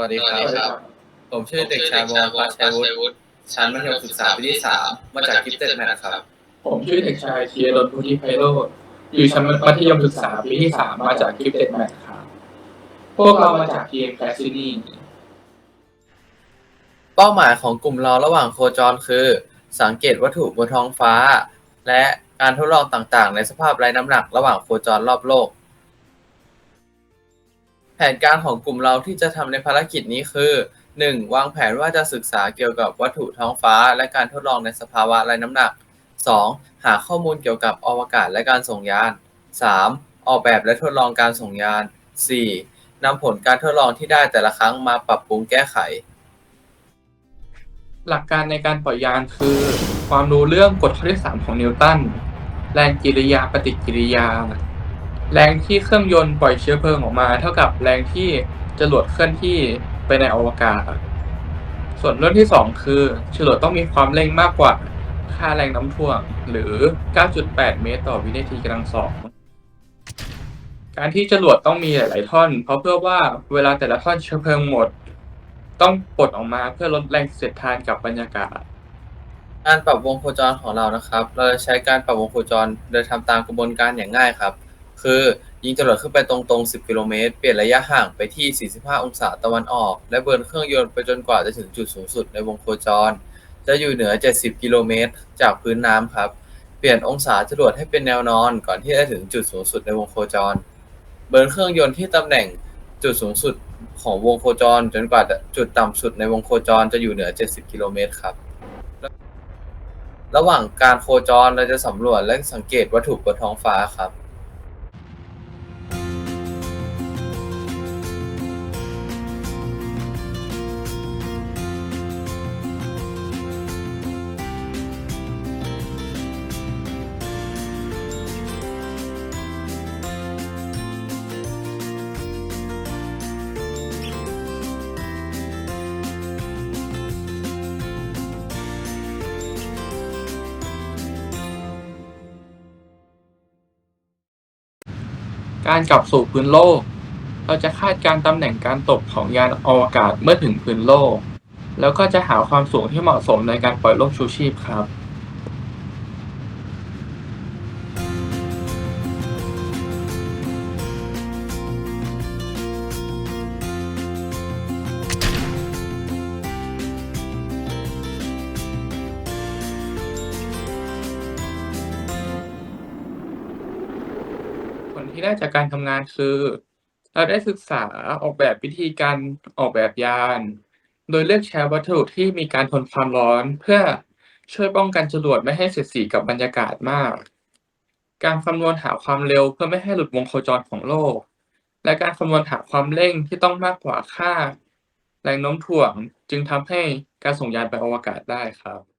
วัสดีครับ ผมชื่อเด็กชายวงศ์พัชชัยวุฒิชั้นมัธยมศึกษาปีที่สามมาจากกิฟเต็ดแมทครับ ผมชื่อเด็กชายเทียรนพุทธิไพโรธอยู่ชั้นมัธยมศึกษาปีที่สามมาจากกิฟเต็ดแมทครับ พวกเรามาจากทีมแคสซินี่เป้าหมายของกลุ่มเราระหว่างโคจรคือ สังเกตวัตถุบนท้องฟ้า และการทดลองต่างๆ ในสภาพไร้น้ำหนักระหว่างโคจรรอบโลก แผนการของกลุ่มเราที่จะทำในภารกิจนี้คือ 1. วางแผนว่าจะศึกษาเกี่ยวกับวัตถุท้องฟ้า และการทดลองในสภาวะไร้น้ำหนัก 2. หาข้อมูลเกี่ยวกับอวกาศและการส่งยาน 3. ออกแบบและทดลองการส่งยาน 4. นำผลการทดลองที่ได้แต่ละครั้งมาปรับปรุงแก้ไข หลักการในการปล่อยยานคือ ความรู้เรื่องกฎข้อที่สามของนิวตัน แรงกิริยาปฏิกิริยา แรงที่เครื่องยนต์ปล่อยเชื้อเพลิงออกมา เท่ากับแรงที่จรวดเคลื่อนที่ไปในอวกาศส่วนเรื่องที่สองคือจรวดต้องมีความเร่งมากกว่าค่าแรงน้ำถ่วงหรือ 9.8 เมตรต่อวินาทีกำลังสองการที่จรวดต้องมีหลาย ๆ ท่อน เพราะเพื่อว่าเวลาแต่ละท่อนเชื้อเพลิงหมด ต้องปลดออกมาเพื่อลดแรงเสียดทานกับบรรยากาศ การปรับวงโคจรของเรานะครับ เราจะใช้การปรับวงโคจรโดยทำตามกระบวนการอย่างง่ายครับ คือยิงจรวดขึ้นไปตรงๆ 10 กิโลเมตร เปลี่ยนระยะห่างไปที่ 45 องศาตะวันออก และเบิร์นเครื่องยนต์ไปจนกว่าจะถึงจุดสูงสุดในวงโคจร จะอยู่เหนือ 70 กิโลเมตร จากพื้นน้ำครับ เปลี่ยนองศาจรวดให้เป็นแนวนอนก่อนที่จะถึงจุดสูงสุดในวงโคจร เบิร์นเครื่องยนต์ที่ตำแหน่งจุดสูงสุดของวงโคจร จนกว่าจุดต่ำสุดในวงโคจรจะอยู่เหนือ 70 กิโลเมตรครับระหว่างการโคจรเราจะสำรวจและสังเกตวัตถุบนท้องฟ้าครับ การกลับสู่พื้นโลก เราจะคาดการณ์ตำแหน่งการตกของยานอวกาศเมื่อถึงพื้นโลก แล้วก็จะหาความสูงที่เหมาะสมในการปล่อยลูกชูชีพครับ ที่ได้จากการทำงานคือ เราได้ศึกษาออกแบบวิธีการออกแบบยาน โดยเลือกใช้วัสดุที่มีการทนความร้อน เพื่อช่วยป้องกันจรวดไม่ให้เสียดสีกับบรรยากาศมาก การคำนวณหาความเร็วเพื่อไม่ให้หลุดวงโคจรของโลก และการคำนวณหาความเร่งที่ต้องมากกว่าค่า แรงโน้มถ่วงจึงทำให้การส่งยานไปอวกาศได้ครับ